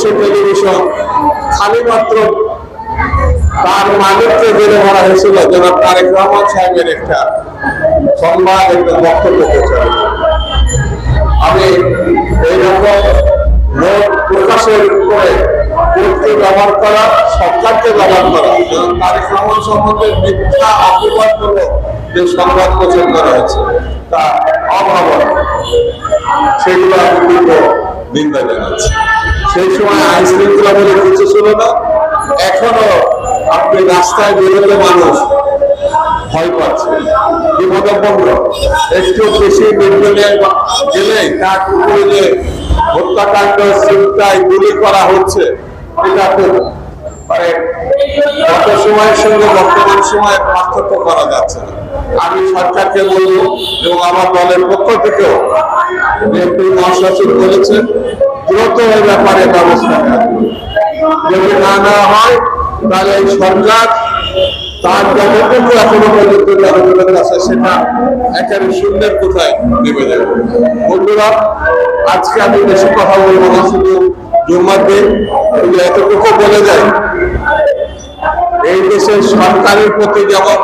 বাংলাদেশের টেলিভিশন খালি মাত্র তার মালিককে জেলে মারা হয়েছিল, জনাব তারেক রহমান সাহেবের একটা সংবাদ একটা বক্তব্য প্রচার আমি এইরকম নোট প্রকাশের করে কোর্টকে ব্যবহার করা, সরকারকে ব্যবহার করা এবং তারেক রহমান সম্বন্ধে মিথ্যা অপবাদ করে যে সংবাদ প্রচার করা হয়েছে, তা অভাবন সেগুলো আমি নিন্দা জানাচ্ছি। সেই সময় শৃঙ্খলা বলে কিছু ছিল না। এখনও আপনি রাস্তায় বেরোলে মানুষ ভয় পাচ্ছে। বিপদাপন্ন একটু বেশি নির্দলীয় গেলে তার উপরে হত্যাকাণ্ড চিন্তায় গুলি করা হচ্ছে, এটা খুব মানে গত সময়ের সঙ্গে বর্তমান সময়ের পার্থক্য করা যাচ্ছে না। আমি সরকারকে বলব এবং আমার দলের পক্ষ থেকেও মহাসচিব বলেছেন, দ্রুত এই ব্যাপারে ব্যবস্থা যদি না নেওয়া হয়, তাহলে এই সরকার তার যতটুকু এখনও পর্যন্ত জনগণের কাছে সেটা একেবারে শূন্যের কোথায় নেমে যাবে। বন্ধুরা, আজকে আমি বেশি কথা বলব না, শুধু জুম্মার দিন। এতটুকু বলে যাই, এই দেশের সরকারের প্রতি যেমন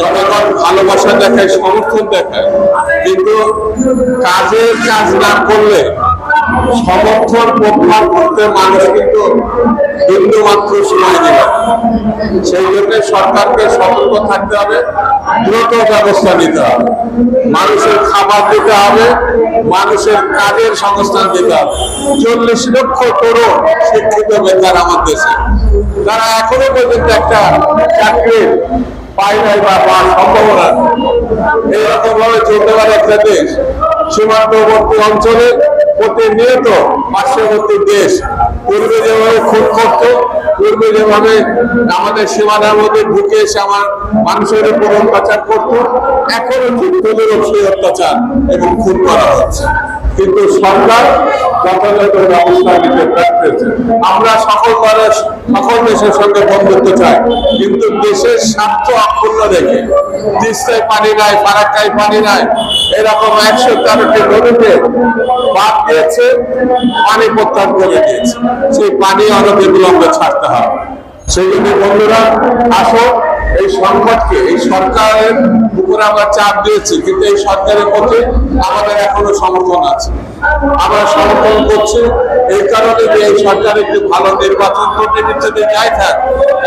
জনগণ ভালোবাসা দেখায়, সমর্থন দেখায়। কিন্তু কাজের কাজ না করলে সমর্থন প্রত্যাহার করতে মানুষ কিন্তু বিন্দু মাত্র সময় নেবে সেই জন্য সরকারকে সতর্ক থাকতে হবে, দ্রুত ব্যবস্থা নিতে হবে। মানুষের খাবার দিতে হবে, মানুষের কাজের সংস্থান দিতে হবে। চল্লিশ লক্ষ তরুণ শিক্ষিত বেকার আমার দেশে। তারা এখনও পর্যন্ত একটা চাকরির পায় নাই বা পাওয়ার সম্ভাবনা এইরকম ভাবে চলতে পারে একটা দেশ। সীমান্তবর্তী অঞ্চলে প্রতিনিয়ত পার্শ্ববর্তী দেশ পূর্বে যেভাবে খুন করত, পূর্বে যেভাবে আমাদের সীমানার মধ্যে ঢুকে এসে আমার মানুষের উপর অত্যাচার করত, এখনও ঠিক তদুরূপ অত্যাচার এবং খুন করা হচ্ছে। কিন্তু সরকার যথাযথ ব্যবস্থা নিতে ব্যর্থ আমরা সকল মানুষ সকল দেশের সঙ্গে বন্ধুত্ব চাই, কিন্তু দেশের স্বার্থ অক্ষুণ্ণ রেখে তিস্তায় পানি নাই, ফারাক্কায় পানি নাই, এরকম একশো তেরোটি নদীতে বাদ দিয়েছে, পানি প্রত্যাহার করে দিয়েছে। সেই পানি অনতি বিলম্বে ছাড়তে হবে। সেই জন্য বন্ধুরা, আসো এই সংকটকে, এই সরকারের উপরে আমরা চাপ দিয়েছি, কিন্তু এই সরকারের পক্ষে আমাদের এখনও সমর্থন আছে। আমরা সমর্থন করছি এই কারণে যে এই সরকার একটি ভালো নির্বাচন করতে যদি যাই থাক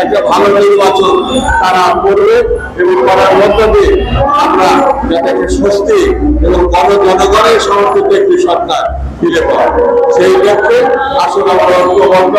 একটা ভালো নির্বাচন তারা করবে এবং করার মধ্য দিয়ে আমরা যাতে স্বস্তি এবং গণ জনগণের সমর্থিত একটি সরকার ফিরে পাবো সেই লক্ষ্যে আসলে আমরা ঐক্যবদ্ধ